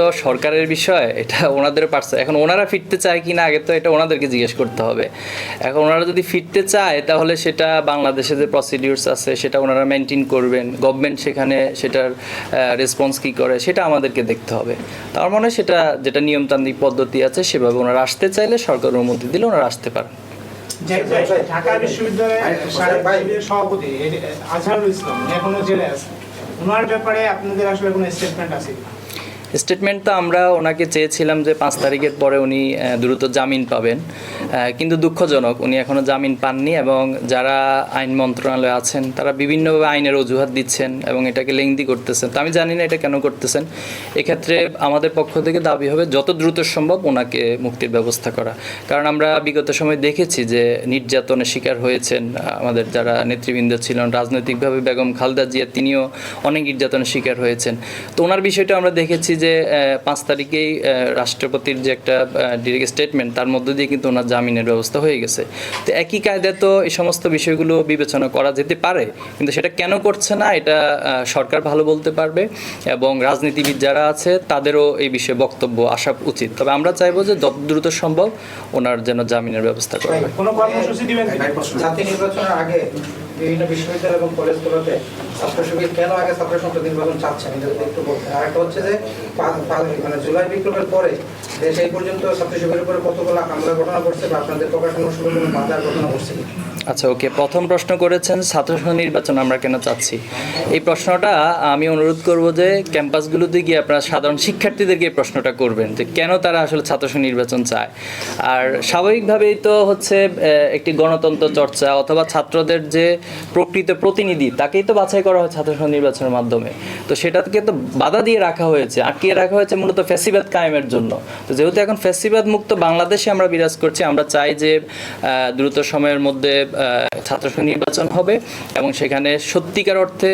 তো সরকারের বিষয় এটা ওনাদের পারছে এখন ওনারা ফিরতে চায় কি না আগে তো এটা ওনাদেরকে জিজ্ঞেস করতে হবে। এখন ওনারা যদি ফিরতে চায় তাহলে সেটা বাংলাদেশে যে প্রসিডিউরস আছে সেটা ওনারা মেনটেন করবেন। গভর্নমেন্ট সেখানে সেটার রেসপন্স কি করে সেটা আমাদেরকে দেখতে হবে। তার মানে সেটা যেটা নিয়মতান্ত্রিক পদ্ধতি আছে সেভাবে ওনারা আসতে চাইলে সরকার অনুমতি দিলে ওনারা আসতে পারেন। ঢাকা বিশ্ববিদ্যালয়ের সভাপতি আজহারুল ইসলাম এখনও জেলে আছে। ওনার ব্যাপারে আপনাদের আসলে কোনো স্টেটমেন্ট আছে? স্টেটমেন্ট তো আমরা ওনাকে চেয়েছিলাম যে পাঁচ তারিখের পরে উনি দ্রুত জামিন পাবেন। কিন্তু দুঃখজনক, উনি এখনও জামিন পাননি এবং যারা আইন মন্ত্রণালয়ে আছেন, তারা বিভিন্নভাবে আইনের অজুহাত দিচ্ছেন এবং এটাকে লেংদি করতেছেন। তো আমি জানি না এটা কেন করতেছেন। এক্ষেত্রে আমাদের পক্ষ থেকে দাবি হবে যত দ্রুত সম্ভব ওনাকে মুক্তির ব্যবস্থা করা। কারণ আমরা বিগত সময় দেখেছি যে নির্যাতনের শিকার হয়েছেন আমাদের যারা নেতৃবৃন্দ ছিলেন, রাজনৈতিকভাবে বেগম খালদা জিয়া, তিনিও অনেক নির্যাতনের শিকার হয়েছেন। তো ওনার বিষয়টা আমরা দেখেছি যে পাঁচ তারিখেই রাষ্ট্রপতির যে একটা স্টেটমেন্ট তার মধ্য দিয়ে কিন্তু ওনার জামিনের ব্যবস্থা হয়ে গেছে। তো একই কায়দায় তো এই সমস্ত বিষয়গুলো বিবেচনা করা যেতে পারে কিন্তু সেটা কেন করছে না এটা সরকার ভালো বলতে পারবে এবং রাজনীতিবিদ যারা আছে তাদেরও এই বিষয়ে বক্তব্য আসা উচিত। তবে আমরা চাইব যে যত দ্রুত সম্ভব ওনার যেন জামিনের ব্যবস্থা করা হয়। কোনো কর্মসূচি দিবেন জাতীয় নির্বাচনের আগে বিভিন্ন বিশ্ববিদ্যালয় এবং কলেজগুলোতে ছাত্র শিবির কেন আগে ছাত্র সংসদ নির্বাচন চাচ্ছেন এটা একটু বলতেন আর একটা হচ্ছে যে মানে জুলাই বিপ্লবের পরে দেশে এই পর্যন্ত ছাত্র শিবিরের উপরে কতগুলো হামলা ঘটনা ঘটছে বা আপনাদের প্রকাশনার শুরু বাধার ঘটনা ঘটছে? আচ্ছা ওকে। প্রথম প্রশ্ন করেছেন ছাত্র সংসদ নির্বাচন আমরা কেন চাচ্ছি? এই প্রশ্নটা আমি অনুরোধ করব যে ক্যাম্পাসগুলোতে গিয়ে আপনারা সাধারণ শিক্ষার্থীদেরকে এই প্রশ্নটা করবেন যে কেন তারা আসলে ছাত্র সংসদ নির্বাচন চায়। আর স্বাভাবিকভাবেই তো হচ্ছে একটি গণতন্ত্র চর্চা অথবা ছাত্রদের যে প্রকৃত প্রতিনিধি, তাকেই তো বাছাই করা হয় ছাত্র সংসদ নির্বাচনের মাধ্যমে। তো সেটাকে তো বাধা দিয়ে রাখা হয়েছে, আটকিয়ে রাখা হয়েছে মূলত ফ্যাসিবাদ কায়েমের জন্য। তো যেহেতু এখন ফ্যাসিবাদ মুক্ত বাংলাদেশে আমরা বিরাজ করছি, আমরা চাই যে দ্রুত সময়ের মধ্যে ছাত্র নির্বাচন হবে এবং সেখানে সত্যিকার অর্থে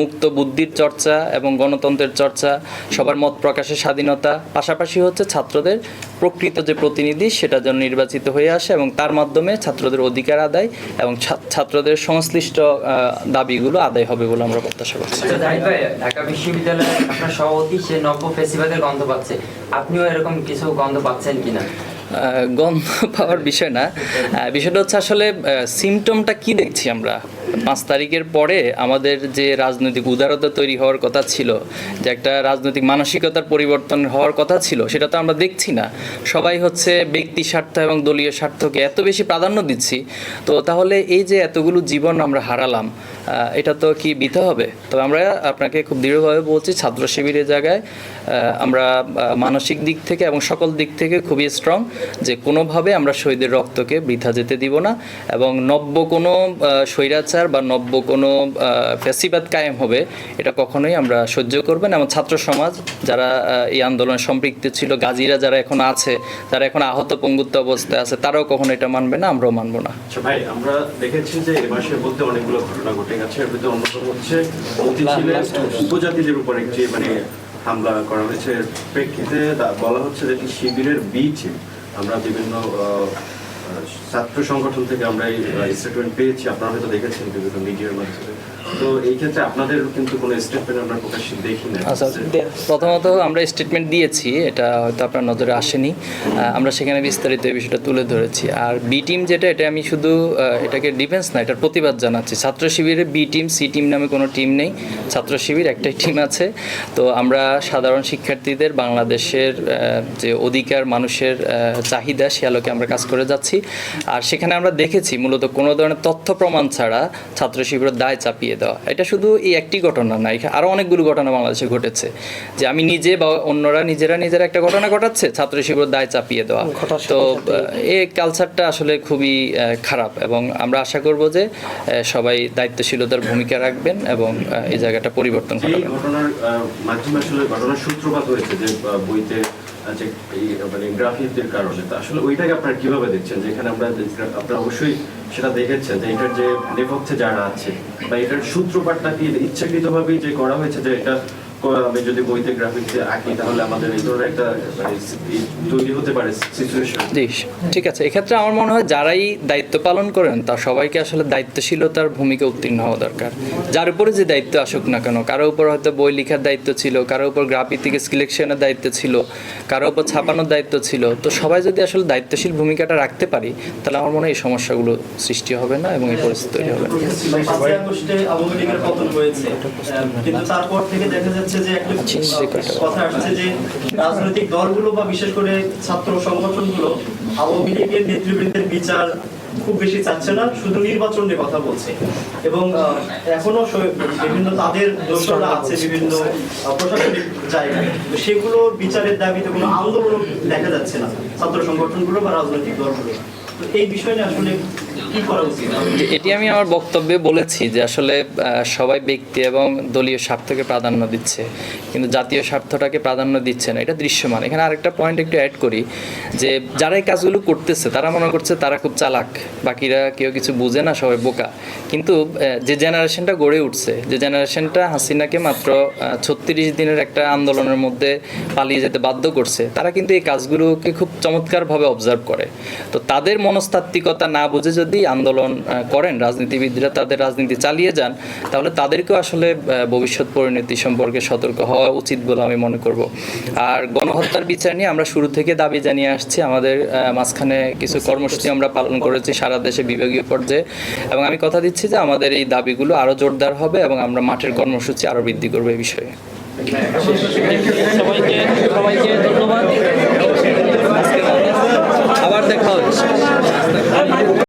মুক্ত বুদ্ধির চর্চা এবং গণতন্ত্রের চর্চা, সবার মত প্রকাশের স্বাধীনতা, পাশাপাশি হচ্ছে ছাত্রদের প্রকৃত যে প্রতিনিধি সেটা যেন নির্বাচিত হয়ে আসে এবং তার মাধ্যমে ছাত্রদের অধিকার আদায় এবং ছাত্রদের সংশ্লিষ্ট দাবিগুলো আদায় হবে বলে আমরা প্রত্যাশা করছি। আচ্ছা ঢাকা বিশ্ববিদ্যালয়ে আপনার সভাপতি, সে নব্য ফেসিবাদের গন্ধ পাচ্ছে। আপনিও এরকম কিছু গন্ধ পাচ্ছেন কিনা? গন্ধ পাওয়ার বিষয় না। বিষয়টা হচ্ছে আসলে সিমটমটা কি দেখছি আমরা? পাঁচ তারিখের পরে আমাদের যে রাজনৈতিক উদারতা তৈরি হওয়ার কথা ছিল যে একটা রাজনৈতিক মানসিকতার পরিবর্তন হওয়ার কথা ছিল সেটা তো আমরা দেখছি না। সবাই হচ্ছে ব্যক্তি স্বার্থ এবং দলীয় স্বার্থকে এত বেশি প্রাধান্য দিচ্ছি। তো তাহলে এই যে এতগুলো জীবন আমরা হারালাম এটা তো কি বিতে হবে? তবে আমরা আপনাকে খুব দৃঢ়ভাবে বলছি ছাত্র শিবিরের জায়গায় আমরা মানসিক দিক থেকে এবং সকল দিক থেকে খুবই স্ট্রং যে কোনোভাবে আমরা শহীদের রক্তকে বৃথা যেতে দিব না এবং নব্য কোনো আহ, স্বৈরাচার বা নব্য কোনো আহ, ফ্যাসিবাদ কায়েম হবে এটা কখনোই আমরা সহ্য করবেন এবং ছাত্র সমাজ যারা এই আন্দোলনে সম্পৃক্ত ছিল গাজীরা যারা এখন আছে যারা এখন আহত পঙ্গুত্ব অবস্থায় আছে তারাও কখনো এটা মানবে না আমরাও মানবো না। আচ্ছা ভাই আমরা দেখেছি যে এ মাসের মধ্যে অনেকগুলো ঘটনা ঘটে গেছে। এর ভিতরে অন্যতম হচ্ছে উপজাতিদের উপর একটি মানে হামলা করা হয়েছে। প্রেক্ষিতে বলা হচ্ছে যে শিবিরের বি আমরা বিভিন্ন ছাত্র সংগঠন থেকে আমরা এই স্টেটমেন্ট পেয়েছি। আপনারা হয়তো দেখেছেন বিভিন্ন মিডিয়ার মাধ্যমে। আচ্ছা প্রথমত আমরা স্টেটমেন্ট দিয়েছি, এটা হয়তো আপনার নজরে আসেনি। আমরা সেখানে বিস্তারিত এই বিষয়টা তুলে ধরেছি। আর বি টিম যেটা, এটা আমি শুধু এটাকে ডিফেন্স না, এটার প্রতিবাদ জানাচ্ছি। ছাত্র শিবিরের বি টিম সি টিম নামে কোনো টিম নেই। ছাত্র শিবির একটাই টিম আছে। তো আমরা সাধারণ শিক্ষার্থীদের, বাংলাদেশের যে অধিকার মানুষের চাহিদা, সে আলোকে আমরা কাজ করে যাচ্ছি। আর সেখানে আমরা দেখেছি, মূলত কোনো ধরনের তথ্য প্রমাণ ছাড়া ছাত্র শিবিরের দায় চাপিয়ে দেওয়া এটা শুধু এই একটি ঘটনা না এখানে আরও অনেকগুলো ঘটনা বাংলাদেশে ঘটেছে। যে আমি নিজে বা অন্যরা নিজেরা নিজেরা একটা ঘটনা ঘটাচ্ছে ছাত্র শিবিরের দায় চাপিয়ে দেওয়া। তো এই কালচারটা আসলে খুবই আহ, খারাপ এবং আমরা আশা করব যে সবাই দায়িত্বশীলতার ভূমিকা রাখবেন এবং এই জায়গাটা পরিবর্তন ঘটনার মাধ্যমে আসলে ঘটনার সূত্রপাত হয়েছে যে বইতে মানে গ্রাফিকদের কারণে। তো আসলে ওইটাকে আপনারা কীভাবে দেখছেন? যেখানে আমরা আপনারা অবশ্যই সেটা দেখেছেন যে এটার যে নেপথ্যে যারা আছে বা এটার সূত্রপাতটা কি ইচ্ছাকৃতভাবেই যে করা হয়েছে যে এটা আমি যদি বইতে গ্রাফিক্সে আঁকি তাহলে আমাদের এই ধরনের একটা মানে তৈরি হতে পারে সিচুয়েশন ঠিক আছে। এক্ষেত্রে আমার মনে হয় যারাই দায়িত্ব পালন করেন তা সবাইকে আসলে দায়িত্বশীলতার ভূমিকা উত্তীর্ণ হওয়া দরকার। যার উপরে যে দায়িত্ব আসুক না কেন কারও উপর হয়তো বই লেখার দায়িত্ব ছিল কারও উপর গ্রাফিক থেকে সিলেকশনের দায়িত্ব ছিল কারও উপর ছাপানোর দায়িত্ব ছিল তো সবাই যদি আসলে দায়িত্বশীল ভূমিকাটা রাখতে পারি তাহলে আমার মনে হয় এই সমস্যাগুলো সৃষ্টি হবে না এবং এই পরিস্থিতি তৈরি হবে না। কিন্তু তারপর থেকে দেখা যাচ্ছে যে একটা কথা আসছে যে রাজনৈতিক দলগুলো বা বিশেষ করে ছাত্র সংগঠনগুলো আওয়ামী লীগের নেতৃবৃন্দের বিচার খুব বেশি চাচ্ছে না শুধু নির্বাচন নিয়ে কথা বলছে। এবং এখনও বিভিন্ন তাদের দোষরা আছে বিভিন্ন প্রশাসনিক জায়গায়। সেগুলো বিচারের দাবিতে কোনো আন্দোলন দেখা যাচ্ছে না ছাত্র সংগঠনগুলো বা রাজনৈতিক দলগুলো। তো এই বিষয় নিয়ে আসলে এটি আমি আমার বক্তব্যে বলেছি যে আসলে সবাই ব্যক্তি এবং দলীয় স্বার্থকে প্রাধান্য দিচ্ছে। কিন্তু জাতীয় স্বার্থটাকে প্রাধান্য দিচ্ছে না, এটা দৃশ্যমান। এখানে আরেকটা পয়েন্ট একটু অ্যাড করি, যে যারা এই কাজগুলো করতেছে, তারা মনে করছে তারা খুব চালাক। বাকিরা কেউ কিছু বুঝে না, সবাই বোকা। কিন্তু যে জেনারেশনটা গড়ে উঠছে, যে জেনারেশনটা হাসিনাকে মাত্র ছত্রিশ দিনের একটা আন্দোলনের মধ্যে পালিয়ে যেতে বাধ্য করছে, তারা কিন্তু এই কাজগুলোকে খুব চমৎকারভাবে অবজার্ভ করে। তো তাদের মনস্তাত্ত্বিকতা না বুঝে যদি আন্দোলন করেন, রাজনীতিবিদরা তাদের রাজনীতি চালিয়ে যান, তাহলে তাদেরকেও আসলে ভবিষ্যৎ পরিণতি সম্পর্কে সতর্ক হওয়া উচিত বলে আমি মনে করব। আর গণহত্যার বিচার নিয়ে আমরা শুরু থেকে দাবি জানিয়ে আসছি। আমাদের মাঝখানে কিছু কর্মসূচি আমরা পালন করেছি সারা দেশে বিভাগীয় পর্যায়ে। এবং আমি কথা দিচ্ছি যে আমাদের এই দাবিগুলো আরও জোরদার হবে এবং আমরা মাঠের কর্মসূচি আরও বৃদ্ধি করব এই বিষয়ে। সবাইকে সবাইকে ধন্যবাদ। আবার দেখা হবে।